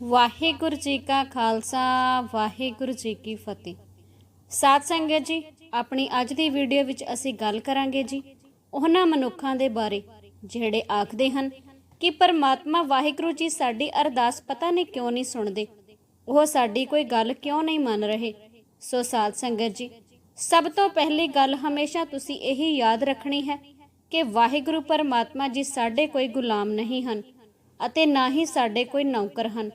ਵਾਹਿਗੁਰੂ ਜੀ ਕਾ ਖਾਲਸਾ, ਵਾਹਿਗੁਰੂ ਜੀ ਕੀ ਫਤਿਹ। ਸਾਧ ਸੰਗਤ ਜੀ, ਆਪਣੀ ਅੱਜ ਦੀ ਵੀਡੀਓ ਵਿੱਚ ਅਸੀਂ ਗੱਲ ਕਰਾਂਗੇ ਜੀ ਉਹਨਾਂ ਮਨੁੱਖਾਂ ਦੇ ਬਾਰੇ, ਜਿਹੜੇ ਆਖਦੇ ਹਨ ਕਿ ਪਰਮਾਤਮਾ ਵਾਹਿਗੁਰੂ ਜੀ ਸਾਡੀ ਅਰਦਾਸ ਪਤਾ ਨਹੀਂ ਕਿਉਂ ਨਹੀਂ ਸੁਣਦੇ। ਉਹ ਸਾਡੀ ਕੋਈ ਗੱਲ ਕਿਉਂ ਨਹੀਂ ਮੰਨ ਰਹੇ? ਸੋ ਸਾਧ ਸੰਗਤ ਜੀ, ਸਭ ਤੋਂ ਪਹਿਲੀ ਗੱਲ ਹਮੇਸ਼ਾ ਤੁਸੀਂ ਇਹੀ ਯਾਦ ਰੱਖਣੀ ਹੈ ਕਿ ਵਾਹਿਗੁਰੂ ਪਰਮਾਤਮਾ ਜੀ ਸਾਡੇ ਕੋਈ ਗੁਲਾਮ ਨਹੀਂ ਹਨ ਅਤੇ ਨਾ ਹੀ ਸਾਡੇ ਕੋਈ ਨੌਕਰ ਹਨ।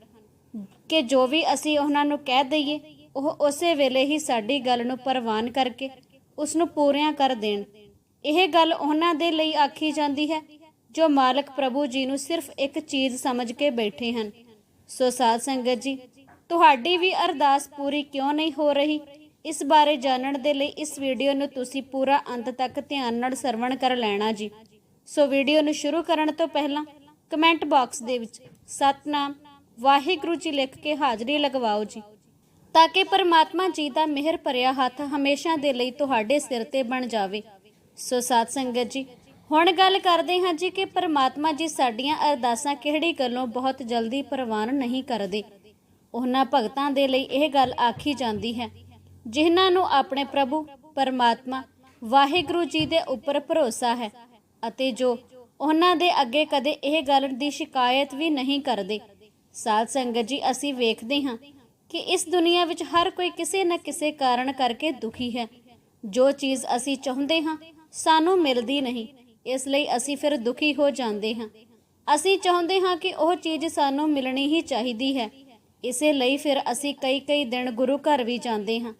ਕਿ ਜੋ ਵੀ ਅਸੀਂ ਉਹਨਾਂ ਨੂੰ ਕਹਿ ਦਈਏ, ਉਹ ਉਸੇ ਵੇਲੇ ਹੀ ਸਾਡੀ ਗੱਲ ਨੂੰ ਪ੍ਰਵਾਨ ਕਰਕੇ ਉਸ ਨੂੰ ਪੂਰਿਆਂ ਕਰ ਦੇਣ। ਇਹ ਗੱਲ ਉਹਨਾਂ ਦੇ ਲਈ ਆਖੀ ਜਾਂਦੀ ਹੈ, ਜੋ ਮਾਲਕ ਪ੍ਰਭੂ ਜੀ ਨੂੰ ਸਿਰਫ ਇੱਕ ਚੀਜ਼ ਸਮਝ ਕੇ ਬੈਠੇ ਹਨ। ਸੋ ਸਾਧ ਸੰਗਤ ਜੀ, ਤੁਹਾਡੀ ਵੀ ਅਰਦਾਸ ਪੂਰੀ ਕਿਉਂ ਨਹੀਂ ਹੋ ਰਹੀ? ਇਸ ਬਾਰੇ ਜਾਣਨ ਦੇ ਲਈ ਇਸ ਵੀਡੀਓ ਨੂੰ ਤੁਸੀਂ ਪੂਰਾ ਅੰਤ ਤੱਕ ਧਿਆਨ ਨਾਲ ਸਰਵਣ ਕਰ ਲੈਣਾ ਜੀ। ਸੋ ਵੀਡੀਓ ਨੂੰ ਸ਼ੁਰੂ ਕਰਨ ਤੋਂ ਪਹਿਲਾਂ ਕਮੈਂਟ ਬਾਕਸ ਦੇ ਵਿੱਚ ਸਤਨਾਮ ਵਾਹਿਗੁਰੂ ਜੀ ਲਿਖ ਕੇ ਹਾਜ਼ਰੀ ਲਗਵਾਓ ਜੀ। ਤਾਂ ਕਿ ਪਰਮਾਤਮਾ ਜੀ ਦਾ ਮਿਹਰ ਭਰਿਆ ਹੱਥ ਹਮੇਸ਼ਾ ਦੇ ਲਈ ਤੁਹਾਡੇ ਸਿਰ ਤੇ ਬਣ ਜਾਵੇ। ਸੋ ਸਾਧ ਸੰਗਤ ਜੀ, ਹੁਣ ਗੱਲ ਕਰਦੇ ਹਾਂ ਜੀ ਕਿ ਪਰਮਾਤਮਾ ਜੀ ਸਾਡੀਆਂ ਅਰਦਾਸਾਂ ਕਿਹੜੀ ਗੱਲੋਂ ਬਹੁਤ ਜਲਦੀ ਪ੍ਰਵਾਨ ਨਹੀਂ ਕਰਦੇ। ਉਹਨਾਂ ਭਗਤਾਂ ਦੇ ਲਈ ਇਹ ਗੱਲ ਆਖੀ ਜਾਂਦੀ ਹੈ, ਜਿਨ੍ਹਾਂ ਨੂੰ ਆਪਣੇ ਪ੍ਰਭੂ, ਪਰਮਾਤਮਾ, ਵਾਹਿਗੁਰੂ ਜੀ ਦੇ ਉੱਪਰ ਭਰੋਸਾ ਹੈ ਅਤੇ ਜੋ ਉਹਨਾਂ ਦੇ ਅੱਗੇ ਕਦੇ ਇਹ ਗੱਲ ਦੀ ਸ਼ਿਕਾਇਤ ਵੀ ਨਹੀਂ ਕਰਦੇ। ਸਾਧ ਸੰਗਤ ਜੀ, ਅਸੀਂ ਵੇਖਦੇ ਹਾਂ ਕਿ ਇਸ ਦੁਨੀਆ ਵਿੱਚ ਹਰ ਕੋਈ ਕਿਸੇ ਨਾ ਕਿਸੇ ਕਾਰਨ ਕਰਕੇ ਦੁਖੀ ਹੈ। ਜੋ ਚੀਜ਼ ਅਸੀਂ ਚਾਹੁੰਦੇ ਹਾਂ, ਸਾਨੂੰ ਮਿਲਦੀ ਨਹੀਂ। ਇਸ ਲਈ ਅਸੀਂ ਫਿਰ ਦੁਖੀ ਹੋ ਜਾਂਦੇ ਹਾਂ। ਅਸੀਂ ਚਾਹੁੰਦੇ ਹਾਂ ਕਿ ਉਹ ਚੀਜ਼ ਸਾਨੂੰ ਮਿਲਣੀ ਹੀ ਚਾਹੀਦੀ ਹੈ। ਇਸੇ ਲਈ ਫਿਰ ਅਸੀਂ ਕਈ ਕਈ ਦਿਨ ਗੁਰੂ ਘਰ ਵੀ ਜਾਂਦੇ ਹਾਂ।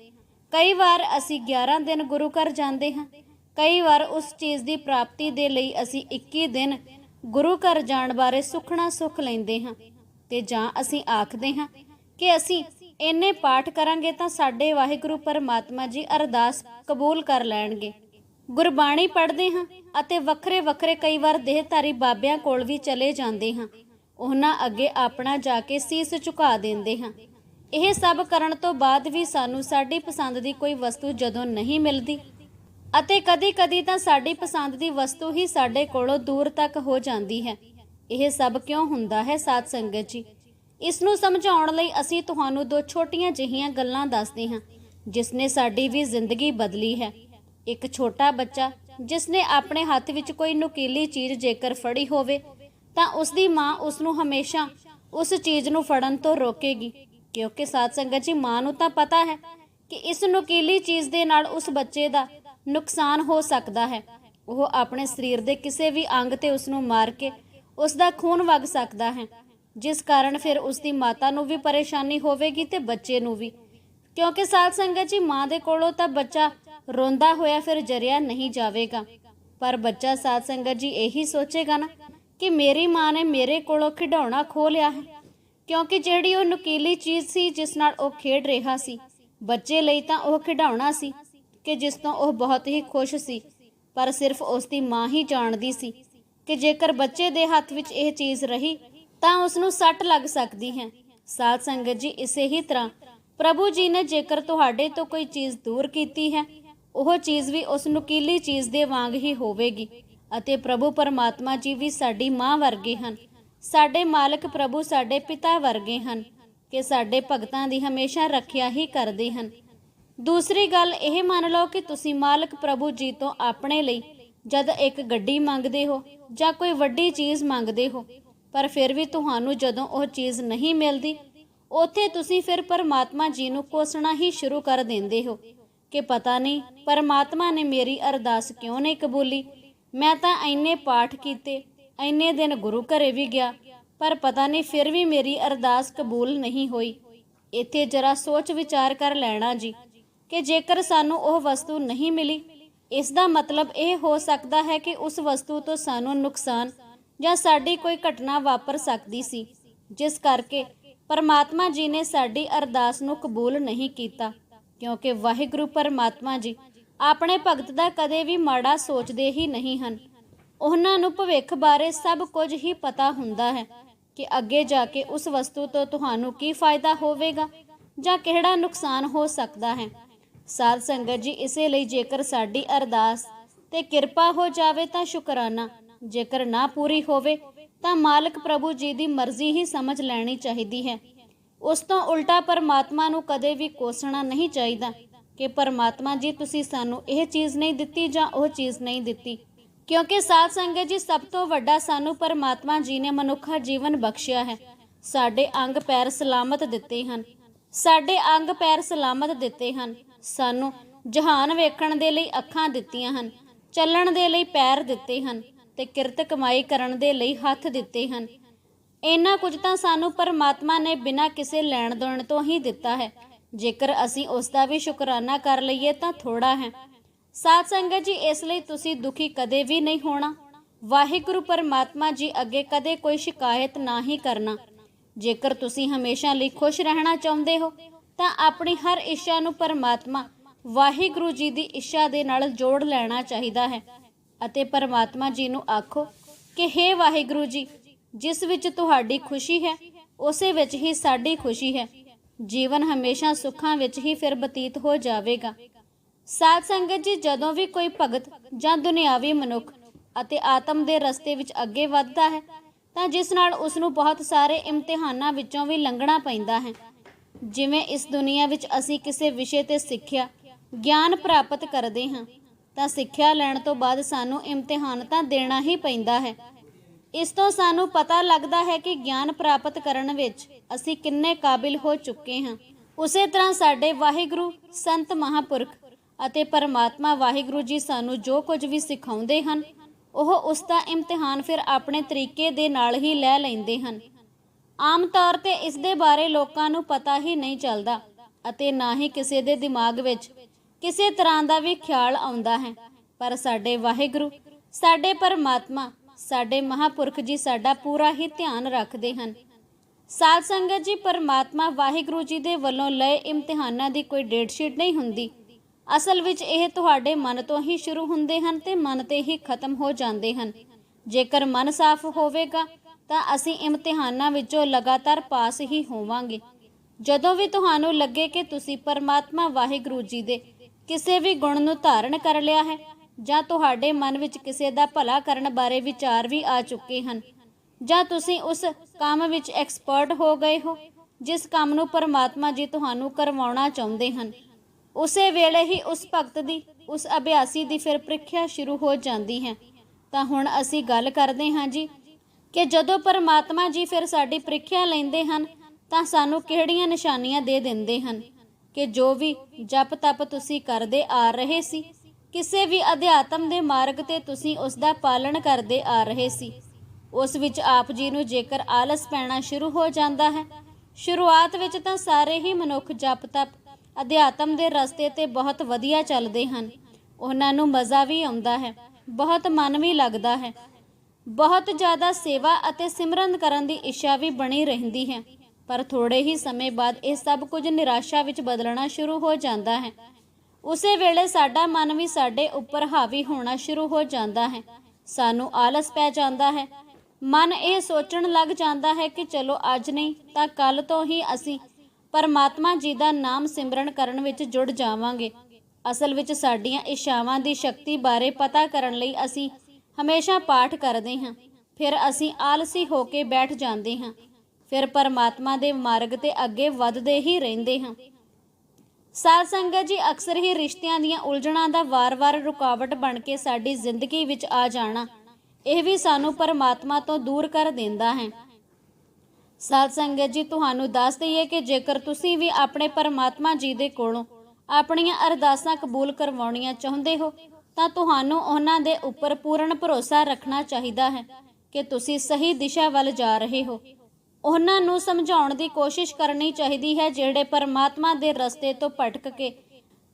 ਕਈ ਵਾਰ ਅਸੀਂ 11 ਦਿਨ ਗੁਰੂ ਘਰ ਜਾਂਦੇ ਹਾਂ। ਕਈ ਵਾਰ ਉਸ ਚੀਜ਼ ਦੀ ਪ੍ਰਾਪਤੀ ਦੇ ਲਈ ਅਸੀਂ 21 ਦਿਨ ਗੁਰੂ ਘਰ ਜਾਣ ਬਾਰੇ ਸੁਖਣਾ ਸੁਖ ਲੈਂਦੇ ਹਾਂ। ਤੇ ਜਾਂ ਅਸੀਂ ਆਖਦੇ ਹਾਂ ਕਿ ਅਸੀਂ ਇੰਨੇ ਪਾਠ ਕਰਾਂਗੇ ਤਾਂ ਸਾਡੇ ਵਾਹਿਗੁਰੂ ਪਰਮਾਤਮਾ ਜੀ ਅਰਦਾਸ ਕਬੂਲ ਕਰ ਲੈਣਗੇ। ਗੁਰਬਾਣੀ ਪੜ੍ਹਦੇ ਹਾਂ ਅਤੇ ਵੱਖਰੇ ਵੱਖਰੇ ਕਈ ਵਾਰ ਦੇਹਧਾਰੀ ਬਾਬਿਆਂ ਕੋਲ ਵੀ ਚਲੇ ਜਾਂਦੇ ਹਾਂ। ਉਹਨਾਂ ਅੱਗੇ ਆਪਣਾ ਜਾ ਕੇ ਸੀਸ ਝੁਕਾ ਦਿੰਦੇ ਹਾਂ। ਇਹ ਸਭ ਕਰਨ ਤੋਂ ਬਾਅਦ ਵੀ ਸਾਨੂੰ ਸਾਡੀ ਪਸੰਦ ਦੀ ਕੋਈ ਵਸਤੂ ਜਦੋਂ ਨਹੀਂ ਮਿਲਦੀ ਅਤੇ ਕਦੀ-ਕਦੀ ਤਾਂ ਸਾਡੀ ਪਸੰਦ ਦੀ ਵਸਤੂ ਹੀ ਸਾਡੇ ਕੋਲੋਂ ਦੂਰ ਤੱਕ ਹੋ ਜਾਂਦੀ ਹੈ। ਇਹ ਸਭ ਕਿਉਂ ਹੁੰਦਾ ਹੈ ਸਾਧ ਸੰਗਤ ਜੀ? ਇਸ ਨੂੰ ਸਮਝਾਉਣ ਲਈ ਅਸੀਂ ਤੁਹਾਨੂੰ ਦੋ ਛੋਟੀਆਂ ਜਿਹੀਆਂ ਗੱਲਾਂ ਦੱਸਦੇ ਹਾਂ, ਜਿਸ ਨੇ ਸਾਡੀ ਵੀ ਜ਼ਿੰਦਗੀ ਬਦਲੀ ਹੈ। ਇੱਕ ਛੋਟਾ ਬੱਚਾ, ਜਿਸ ਨੇ ਆਪਣੇ ਹੱਥ ਵਿੱਚ ਕੋਈ ਨੁਕੀਲੀ ਚੀਜ਼ ਜੇਕਰ ਫੜੀ ਹੋਵੇ, ਤਾਂ ਉਸ ਦੀ ਮਾਂ ਉਸ ਨੂੰ ਹਮੇਸ਼ਾ ਉਸ ਚੀਜ਼ ਨੂੰ ਫੜਨ ਤੋਂ ਰੋਕੇਗੀ। ਕਿਉਂਕਿ ਸਾਧ ਸੰਗਤ ਜੀ, ਮਾਂ ਨੂੰ ਤਾਂ ਪਤਾ ਹੈ ਕਿ ਇਸ ਨੁਕੀਲੀ ਚੀਜ਼ ਦੇ ਨਾਲ ਉਸ ਬੱਚੇ ਦਾ ਨੁਕਸਾਨ ਹੋ ਸਕਦਾ ਹੈ। ਉਹ ਆਪਣੇ ਸਰੀਰ ਦੇ ਕਿਸੇ ਵੀ ਅੰਗ ਤੇ ਉਸ ਨੂੰ ਮਾਰ ਕੇ ਉਸ ਦਾ ਖੂਨ ਵਗ ਸਕਦਾ ਹੈ। ਜਿਸ ਕਾਰਨ ਫਿਰ ਉਸ ਦੀ ਮਾਤਾ ਨੂੰ ਵੀ ਪਰੇਸ਼ਾਨੀ ਹੋਵੇਗੀ ਤੇ ਬੱਚੇ ਨੂੰ ਵੀ। ਕਿਉਂਕਿ ਸਾਧ ਸੰਗਤ ਜੀ ਮਾਂ ਦੇ ਕੋਲੋਂ ਤਾਂ ਬੱਚਾ ਰੋਂਦਾ ਹੋਇਆ ਫਿਰ ਜਰਿਆ ਨਹੀਂ ਜਾਵੇਗਾ। ਪਰ ਬੱਚਾ ਸਾਧ ਸੰਗਤ ਜੀ ਇਹੀ ਸੋਚੇਗਾ ਨਾ ਕਿ ਮੇਰੀ ਮਾਂ ਨੇ ਮੇਰੇ ਕੋਲੋਂ ਖਿਡੌਣਾ ਖੋ ਲਿਆ ਹੈ। ਕਿਉਂਕਿ ਜਿਹੜੀ ਉਹ ਨੁਕੀਲੀ ਚੀਜ਼ ਸੀ, ਜਿਸ ਨਾਲ ਉਹ ਖੇਡ ਰਿਹਾ ਸੀ, ਬੱਚੇ ਲਈ ਤਾਂ ਉਹ ਖਿਡੌਣਾ ਸੀ, ਕਿ ਜਿਸ ਤੋਂ ਉਹ ਬਹੁਤ ਹੀ ਖੁਸ਼ ਸੀ। ਪਰ ਸਿਰਫ ਉਸ ਦੀ ਮਾਂ ਹੀ ਜਾਣਦੀ ਸੀ ਕਿ ਜੇਕਰ ਬੱਚੇ ਦੇ ਹੱਥ ਵਿੱਚ ਇਹ ਚੀਜ਼ ਰਹੀ, ਤਾਂ ਉਸ ਨੂੰ ਸੱਟ ਲੱਗ ਸਕਦੀ ਹੈ। ਸਾਧ ਸੰਗਤ ਜੀ, ਇਸੇ ਹੀ ਤਰ੍ਹਾਂ ਪ੍ਰਭੂ ਜੀ ਨੇ ਜੇਕਰ ਤੁਹਾਡੇ ਤੋਂ ਕੋਈ ਚੀਜ਼ ਦੂਰ ਕੀਤੀ ਹੈ, ਉਹ ਚੀਜ਼ ਵੀ ਉਸ ਨੁਕੀਲੀ ਚੀਜ਼ ਦੇ ਵਾਂਗ ਹੀ ਹੋਵੇਗੀ ਅਤੇ ਪ੍ਰਭੂ ਪਰਮਾਤਮਾ ਜੀ ਵੀ ਸਾਡੀ ਮਾਂ ਵਰਗੇ ਹਨ। ਸਾਡੇ ਮਾਲਕ ਪ੍ਰਭੂ ਸਾਡੇ ਪਿਤਾ ਵਰਗੇ ਹਨ ਕਿ ਸਾਡੇ ਭਗਤਾਂ ਦੀ ਹਮੇਸ਼ਾ ਰੱਖਿਆ ਹੀ ਕਰਦੇ ਹਨ। ਦੂਸਰੀ ਗੱਲ ਇਹ ਮੰਨ ਲਓ ਕਿ ਤੁਸੀਂ ਮਾਲਕ ਪ੍ਰਭੂ ਜੀ ਤੋਂ ਆਪਣੇ ਲਈ ਜਦ ਇੱਕ ਗੱਡੀ ਮੰਗਦੇ ਹੋ ਜਾਂ ਕੋਈ ਵੱਡੀ ਚੀਜ਼ ਮੰਗਦੇ ਹੋ, ਪਰ ਫਿਰ ਵੀ ਤੁਹਾਨੂੰ ਜਦੋਂ ਉਹ ਚੀਜ਼ ਨਹੀਂ ਮਿਲਦੀ, ਉੱਥੇ ਤੁਸੀਂ ਫਿਰ ਪਰਮਾਤਮਾ ਜੀ ਨੂੰ ਕੋਸਣਾ ਹੀ ਸ਼ੁਰੂ ਕਰ ਦਿੰਦੇ ਹੋ ਕਿ ਪਤਾ ਨਹੀਂ ਪਰਮਾਤਮਾ ਨੇ ਮੇਰੀ ਅਰਦਾਸ ਕਿਉਂ ਨਹੀਂ ਕਬੂਲੀ? ਮੈਂ ਤਾਂ ਇੰਨੇ ਪਾਠ ਕੀਤੇ, ਇੰਨੇ ਦਿਨ ਗੁਰੂ ਘਰੇ ਵੀ ਗਿਆ, ਪਰ ਪਤਾ ਨਹੀਂ ਫਿਰ ਵੀ ਮੇਰੀ ਅਰਦਾਸ ਕਬੂਲ ਨਹੀਂ ਹੋਈ। ਇੱਥੇ ਜਰਾ ਸੋਚ ਵਿਚਾਰ ਕਰ ਲੈਣਾ ਜੀ ਕਿ ਜੇਕਰ ਸਾਨੂੰ ਉਹ ਵਸਤੂ ਨਹੀਂ ਮਿਲੀ ਇਸ ਦਾ ਮਤਲਬ ਇਹ ਹੋ ਸਕਦਾ ਹੈ ਕਿ ਉਸ ਵਸਤੂ ਤੋਂ ਸਾਨੂੰ ਨੁਕਸਾਨ ਜਾਂ ਸਾਡੀ ਕੋਈ ਘਟਨਾ ਵਾਪਰ ਸਕਦੀ ਸੀ, ਜਿਸ ਕਰਕੇ ਪਰਮਾਤਮਾ ਜੀ ਨੇ ਸਾਡੀ ਅਰਦਾਸ ਨੂੰ ਕਬੂਲ ਨਹੀਂ ਕੀਤਾ, ਕਿਉਂਕਿ ਵਾਹਿਗੁਰੂ ਪਰਮਾਤਮਾ ਜੀ ਆਪਣੇ ਭਗਤ ਦਾ ਕਦੇ ਵੀ ਮਾੜਾ ਸੋਚਦੇ ਹੀ ਨਹੀਂ ਹਨ। ਉਹਨਾਂ ਨੂੰ ਭਵਿੱਖ ਬਾਰੇ ਸਭ ਕੁਝ ਹੀ ਪਤਾ ਹੁੰਦਾ ਹੈ ਕਿ ਅੱਗੇ ਜਾ ਕੇ ਉਸ ਵਸਤੂ ਤੋਂ ਤੁਹਾਨੂੰ ਕੀ ਫਾਇਦਾ ਹੋਵੇਗਾ ਜਾਂ ਕਿਹੜਾ ਨੁਕਸਾਨ ਹੋ ਸਕਦਾ ਹੈ। ਸਾਧ ਸੰਗਤ ਜੀ, ਇਸੇ ਲਈ ਜੇਕਰ ਸਾਡੀ ਅਰਦਾਸ ਤੇ ਕਿਰਪਾ ਹੋ ਜਾਵੇ ਤਾਂ ਸ਼ੁਕਰਾਨਾ। ਜੇਕਰ ਨਾ ਪੂਰੀ ਹੋਵੇ ਤਾਂ ਮਾਲਕ ਪ੍ਰਭੂ ਜੀ ਦੀ ਮਰਜ਼ੀ ਹੀ ਸਮਝ ਲੈਣੀ ਚਾਹੀਦੀ ਹੈ। ਉਸ ਤੋਂ ਉਲਟਾ ਪਰਮਾਤਮਾ ਨੂੰ ਕਦੇ ਵੀ ਕੋਸਣਾ ਨਹੀਂ ਚਾਹੀਦਾ ਕਿ ਪਰਮਾਤਮਾ ਜੀ, ਤੁਸੀਂ ਸਾਨੂੰ ਇਹ ਚੀਜ਼ ਨਹੀਂ ਦਿੱਤੀ ਜਾਂ ਉਹ ਚੀਜ਼ ਨਹੀਂ ਦਿੱਤੀ। ਕਿਉਂਕਿ ਸਾਧ ਸੰਗਤ ਜੀ, ਸਭ ਤੋਂ ਵੱਡਾ ਸਾਨੂੰ ਪਰਮਾਤਮਾ ਜੀ ਨੇ ਮਨੁੱਖਾ ਜੀਵਨ ਬਖਸ਼ਿਆ ਹੈ। ਸਾਡੇ ਅੰਗ ਪੈਰ ਸਲਾਮਤ ਦਿੱਤੇ ਹਨ। ਸਾਡੇ ਅੰਗ ਪੈਰ ਸਲਾਮਤ ਦਿੱਤੇ ਹਨ। ਸਾਨੂੰ ਜਹਾਨ ਵੇਖਣ ਦੇ ਲਈ ਅੱਖਾਂ ਦਿੱਤੀਆਂ ਹਨ, ਚੱਲਣ ਦੇ ਲਈ ਪੈਰ ਦਿੱਤੇ ਹਨ ਤੇ ਕਿਰਤ ਕਮਾਈ ਕਰਨ ਦੇ ਲਈ ਹੱਥ ਦਿੱਤੇ ਹਨ। ਇੰਨਾ ਕੁਝ ਤਾਂ ਸਾਨੂੰ ਪਰਮਾਤਮਾ ਨੇ ਬਿਨਾਂ ਕਿਸੇ ਲੈਣ ਦੇਣ ਤੋਂ ਹੀ ਦਿੱਤਾ ਹੈ। ਜੇਕਰ ਅਸੀਂ ਉਸ ਦਾ ਵੀ ਸ਼ੁਕਰਾਨਾ ਕਰ ਲਈਏ ਤਾਂ ਥੋੜਾ ਹੈ। ਸਾਧ ਸੰਗਤ ਜੀ, ਇਸ ਲਈ ਤੁਸੀਂ ਦੁਖੀ ਕਦੇ ਵੀ ਨਹੀਂ ਹੋਣਾ। ਵਾਹਿਗੁਰੂ ਪਰਮਾਤਮਾ ਜੀ ਅੱਗੇ ਕਦੇ ਕੋਈ ਸ਼ਿਕਾਇਤ ਨਾ ਹੀ ਕਰਨਾ। ਜੇਕਰ ਤੁਸੀਂ ਹਮੇਸ਼ਾ ਲਈ ਖੁਸ਼ ਰਹਿਣਾ ਚਾਹੁੰਦੇ ਹੋ ਤਾਂ ਆਪਣੀ ਹਰ ਇੱਛਾ ਨੂੰ ਪਰਮਾਤਮਾ, ਵਾਹਿਗੁਰੂ ਜੀ ਦੀ ਇੱਛਾ ਦੇ ਨਾਲ ਜੋੜ ਲੈਣਾ ਚਾਹੀਦਾ ਹੈ। ਅਤੇ ਪਰਮਾਤਮਾ ਜੀ ਨੂੰ ਆਖੋ ਕਿ हे ਵਾਹਿਗੁਰੂ ਜੀ, ਜਿਸ ਵਿੱਚ ਤੁਹਾਡੀ ਖੁਸ਼ੀ ਹੈ, ਉਸੇ ਵਿੱਚ ਹੀ ਸਾਡੀ ਖੁਸ਼ੀ ਹੈ। ਜੀਵਨ ਹਮੇਸ਼ਾ ਸੁੱਖਾਂ ਵਿੱਚ ਹੀ ਫਿਰ ਬਤੀਤ ਹੋ ਜਾਵੇਗਾ। ਸਾਧ ਸੰਗਤ ਜੀ, ਜਦੋਂ ਵੀ ਕੋਈ ਭਗਤ ਜਾਂ ਦੁਨਿਆਵੀ ਮਨੁੱਖ ਅਤੇ ਆਤਮ ਦੇ ਰਸਤੇ ਵਿੱਚ ਅੱਗੇ ਵੱਧਦਾ ਹੈ, ਤਾਂ ਜਿਸ ਨਾਲ ਉਸ ਨੂੰ ਬਹੁਤ ਸਾਰੇ ਇਮਤਿਹਾਨਾਂ ਵਿੱਚੋਂ ਵੀ ਲੰਘਣਾ ਪੈਂਦਾ ਹੈ। ਜਿਵੇਂ ਇਸ ਦੁਨੀਆ ਵਿੱਚ ਅਸੀਂ ਕਿਸੇ ਵਿਸ਼ੇ ਤੇ ਸਿੱਖਿਆ, ਗਿਆਨ ਪ੍ਰਾਪਤ ਕਰਦੇ ਹਾਂ, ਤਾਂ ਸਿੱਖਿਆ ਲੈਣ ਤੋਂ ਬਾਅਦ ਸਾਨੂੰ ਇਮਤਿਹਾਨ ਤਾਂ ਦੇਣਾ ਹੀ ਪੈਂਦਾ ਹੈ। ਇਸ ਤੋਂ ਸਾਨੂੰ ਪਤਾ ਲੱਗਦਾ ਹੈ ਕਿ ਗਿਆਨ ਪ੍ਰਾਪਤ ਕਰਨ ਵਿੱਚ ਅਸੀਂ ਕਿੰਨੇ ਕਾਬਿਲ ਹੋ ਚੁੱਕੇ ਹਾਂ। ਉਸੇ ਤਰ੍ਹਾਂ ਸਾਡੇ ਵਾਹਿਗੁਰੂ, ਸੰਤ ਮਹਾਪੁਰਖ ਅਤੇ ਪਰਮਾਤਮਾ ਵਾਹਿਗੁਰੂ ਜੀ ਸਾਨੂੰ ਜੋ ਕੁਝ ਵੀ ਸਿਖਾਉਂਦੇ ਹਨ, ਉਹ ਉਸ ਦਾ ਇਮਤਿਹਾਨ ਫਿਰ ਆਪਣੇ ਤਰੀਕੇ ਦੇ ਨਾਲ ਹੀ ਲੈ ਲੈਂਦੇ ਹਨ। ਆਮ ਤੌਰ ਤੇ ਇਸ ਦੇ ਬਾਰੇ ਲੋਕਾਂ ਨੂੰ ਪਤਾ ਹੀ ਨਹੀਂ ਚੱਲਦਾ ਅਤੇ ਨਾ ਹੀ ਕਿਸੇ ਦੇ ਦਿਮਾਗ ਵਿੱਚ ਕਿਸੇ ਤਰ੍ਹਾਂ ਦਾ ਵੀ ਖਿਆਲ ਆਉਂਦਾ ਹੈ। ਪਰ ਸਾਡੇ ਵਾਹਿਗੁਰੂ, ਸਾਡੇ ਪਰਮਾਤਮਾ, ਸਾਡੇ ਮਹਾਪੁਰਖ ਜੀ ਸਾਡਾ ਪੂਰਾ ਹੀ ਧਿਆਨ ਰੱਖਦੇ ਹਨ। ਸਾਧ ਸੰਗਤ ਜੀ, ਪਰਮਾਤਮਾ ਵਾਹਿਗੁਰੂ ਜੀ ਦੇ ਵੱਲੋਂ ਲਏ ਇਮਤਿਹਾਨਾਂ ਦੀ ਕੋਈ ਡੇਟ ਸ਼ੀਟ ਨਹੀਂ ਹੁੰਦੀ। ਅਸਲ ਵਿੱਚ ਇਹ ਤੁਹਾਡੇ ਮਨ ਤੋਂ ਹੀ ਸ਼ੁਰੂ ਹੁੰਦੇ ਹਨ ਤੇ ਮਨ ਤੇ ਹੀ ਖਤਮ ਹੋ ਜਾਂਦੇ ਹਨ। ਜੇਕਰ ਮਨ ਸਾਫ਼ ਹੋਵੇਗਾ ਤਾਂ ਅਸੀਂ ਇਮਤਿਹਾਨਾਂ ਵਿੱਚੋਂ ਲਗਾਤਾਰ ਪਾਸ ਹੀ ਹੋਵਾਂਗੇ। ਜਦੋਂ ਵੀ ਤੁਹਾਨੂੰ ਲੱਗੇ ਕਿ ਤੁਸੀਂ ਪਰਮਾਤਮਾ ਵਾਹਿਗੁਰੂ ਜੀ ਦੇ ਕਿਸੇ ਵੀ ਗੁਣ ਨੂੰ ਧਾਰਨ ਕਰ ਲਿਆ ਹੈ ਜਾਂ ਤੁਹਾਡੇ ਮਨ ਵਿੱਚ ਕਿਸੇ ਦਾ ਭਲਾ ਕਰਨ ਬਾਰੇ ਵਿਚਾਰ ਵੀ ਆ ਚੁੱਕੇ ਹਨ, ਜਾਂ ਤੁਸੀਂ ਉਸ ਕੰਮ ਵਿੱਚ ਐਕਸਪਰਟ ਹੋ ਗਏ ਹੋ, ਜਿਸ ਕੰਮ ਨੂੰ ਪਰਮਾਤਮਾ ਜੀ ਤੁਹਾਨੂੰ ਕਰਵਾਉਣਾ ਚਾਹੁੰਦੇ ਹਨ, ਉਸੇ ਵੇਲੇ ਹੀ ਉਸ ਭਗਤ ਦੀ, ਉਸ ਅਭਿਆਸੀ ਦੀ ਫਿਰ ਪ੍ਰੀਖਿਆ ਸ਼ੁਰੂ ਹੋ ਜਾਂਦੀ ਹੈ। ਤਾਂ ਹੁਣ ਅਸੀਂ ਗੱਲ ਕਰਦੇ ਹਾਂ ਜੀ ਕਿ ਜਦੋਂ ਪਰਮਾਤਮਾ ਜੀ ਫਿਰ ਸਾਡੀ ਪ੍ਰੀਖਿਆ ਲੈਂਦੇ ਹਨ, ਤਾਂ ਸਾਨੂੰ ਕਿਹੜੀਆਂ ਨਿਸ਼ਾਨੀਆਂ ਦੇ ਦਿੰਦੇ ਹਨ? ਕਿ ਜੋ ਵੀ ਜਪ ਤਪ ਤੁਸੀਂ ਕਰਦੇ ਆ ਰਹੇ ਸੀ, ਕਿਸੇ ਵੀ ਅਧਿਆਤਮ ਦੇ ਮਾਰਗ ਤੇ ਤੁਸੀਂ ਉਸ ਦਾ ਪਾਲਣ ਕਰਦੇ ਆ ਰਹੇ ਸੀ, ਉਸ ਵਿੱਚ ਆਪ ਜੀ ਨੂੰ ਜੇਕਰ ਆਲਸ ਪੈਣਾ ਸ਼ੁਰੂ ਹੋ ਜਾਂਦਾ ਹੈ, ਸ਼ੁਰੂਆਤ ਵਿੱਚ ਤਾਂ ਸਾਰੇ ਹੀ ਮਨੁੱਖ ਜਪ ਤਪ ਅਧਿਆਤਮ ਦੇ ਰਸਤੇ ਤੇ ਬਹੁਤ ਵਧੀਆ ਚੱਲਦੇ ਹਨ, ਉਹਨਾਂ ਨੂੰ ਮਜ਼ਾ ਵੀ ਆਉਂਦਾ ਹੈ, ਬਹੁਤ ਮਨ ਵੀ ਲੱਗਦਾ ਹੈ ਬਹੁਤ ਜ਼ਿਆਦਾ ਸੇਵਾ ਅਤੇ ਸਿਮਰਨ ਕਰਨ ਦੀ ਇੱਛਾ ਵੀ ਬਣੀ ਰਹਿੰਦੀ ਹੈ। ਪਰ ਥੋੜੇ ਹੀ ਸਮੇਂ ਬਾਅਦ ਇਹ ਸਭ ਕੁਝ ਨਿਰਾਸ਼ਾ ਵਿੱਚ ਬਦਲਣਾ ਸ਼ੁਰੂ ਹੋ ਜਾਂਦਾ ਹੈ। ਉਸੇ ਵੇਲੇ ਸਾਡਾ ਮਨ ਵੀ ਸਾਡੇ ਉੱਪਰ ਹਾਵੀ ਹੋਣਾ ਸ਼ੁਰੂ ਹੋ ਜਾਂਦਾ ਹੈ। ਸਾਨੂੰ ਆਲਸ ਪੈ ਜਾਂਦਾ ਹੈ। ਮਨ ਇਹ ਸੋਚਣ ਲੱਗ ਜਾਂਦਾ ਹੈ ਕਿ ਚਲੋ ਅੱਜ ਨਹੀਂ ਤਾਂ ਕੱਲ ਤੋਂ ਹੀ ਅਸੀਂ ਪਰਮਾਤਮਾ ਜੀ ਦਾ ਨਾਮ ਸਿਮਰਨ ਕਰਨ ਵਿੱਚ ਜੁੜ ਜਾਵਾਂਗੇ। ਅਸਲ ਵਿੱਚ ਸਾਡੀਆਂ ਇੱਛਾਵਾਂ ਦੀ ਸ਼ਕਤੀ ਬਾਰੇ ਪਤਾ ਕਰਨ ਲਈ ਅਸੀਂ ਹਮੇਸ਼ਾ ਪਾਠ ਕਰਦੇ ਹਾਂ, ਫਿਰ ਅਸੀਂ ਆਲਸੀ ਹੋ ਕੇ ਬੈਠ ਜਾਂਦੇ ਹਾਂ, ਫਿਰ ਪਰਮਾਤਮਾ ਦੇ ਮਾਰਗ ਤੇ ਅੱਗੇ ਵੱਧਦੇ ਹੀ ਰਹਿੰਦੇ ਹਾਂ। ਸਾਧ ਸੰਗਤ ਜੀ, ਅਕਸਰ ਹੀ ਰਿਸ਼ਤਿਆਂ ਦੀਆਂ ਉਲਝਣਾਂ ਦਾ ਵਾਰ-ਵਾਰ ਰੁਕਾਵਟ ਬਣ ਕੇ ਸਾਡੀ ਜ਼ਿੰਦਗੀ ਵਿੱਚ ਆ ਜਾਣਾ, ਇਹ ਵੀ ਸਾਨੂੰ ਪਰਮਾਤਮਾ ਤੋਂ ਦੂਰ ਕਰ ਦਿੰਦਾ ਹੈ। ਸਾਧ ਸੰਗਤ ਜੀ, ਤੁਹਾਨੂੰ ਦੱਸ ਦਈਏ ਕਿ ਜੇਕਰ ਤੁਸੀਂ ਵੀ ਆਪਣੇ ਪਰਮਾਤਮਾ ਜੀ ਦੇ ਕੋਲੋਂ ਆਪਣੀਆਂ ਅਰਦਾਸਾਂ ਕਬੂਲ ਕਰਵਾਉਣੀਆਂ ਚਾਹੁੰਦੇ ਹੋ ਤਾਂ ਤੁਹਾਨੂੰ ਉਹਨਾਂ ਦੇ ਉੱਪਰ ਪੂਰਨ ਭਰੋਸਾ ਰੱਖਣਾ ਚਾਹੀਦਾ ਹੈ ਕਿ ਤੁਸੀਂ ਸਹੀ ਦਿਸ਼ਾ ਵੱਲ ਜਾ ਰਹੇ ਹੋ। ਉਹਨਾਂ ਨੂੰ ਸਮਝਾਉਣ ਦੀ ਕੋਸ਼ਿਸ਼ ਕਰਨੀ ਚਾਹੀਦੀ ਹੈ ਜਿਹੜੇ ਪਰਮਾਤਮਾ ਦੇ ਰਸਤੇ ਤੋਂ ਭਟਕ ਕੇ,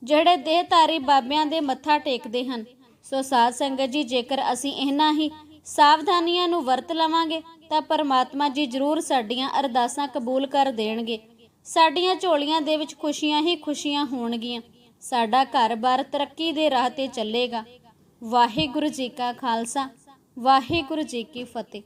ਜਿਹੜੇ ਦੇਹਧਾਰੀ ਬਾਬਿਆਂ ਦੇ ਮੱਥਾ ਟੇਕਦੇ ਹਨ। ਸੋ ਸਾਧ ਸੰਗਤ ਜੀ, ਜੇਕਰ ਅਸੀਂ ਇਹਨਾਂ ਹੀ ਸਾਵਧਾਨੀਆਂ ਨੂੰ ਵਰਤ ਲਵਾਂਗੇ, ਤਾਂ ਪਰਮਾਤਮਾ ਜੀ ਜ਼ਰੂਰ ਸਾਡੀਆਂ ਅਰਦਾਸਾਂ ਕਬੂਲ ਕਰ ਦੇਣਗੇ। ਸਾਡੀਆਂ ਝੋਲੀਆਂ ਦੇ ਵਿੱਚ ਖੁਸ਼ੀਆਂ ਹੀ ਖੁਸ਼ੀਆਂ ਹੋਣਗੀਆਂ। ਸਾਡਾ ਘਰ-ਬਾਰ ਤਰੱਕੀ ਦੇ ਰਾਹ ਤੇ ਚੱਲੇਗਾ। ਵਾਹਿਗੁਰੂ ਜੀ ਕਾ ਖਾਲਸਾ, ਵਾਹਿਗੁਰੂ ਜੀ ਕੀ ਫਤਿਹ।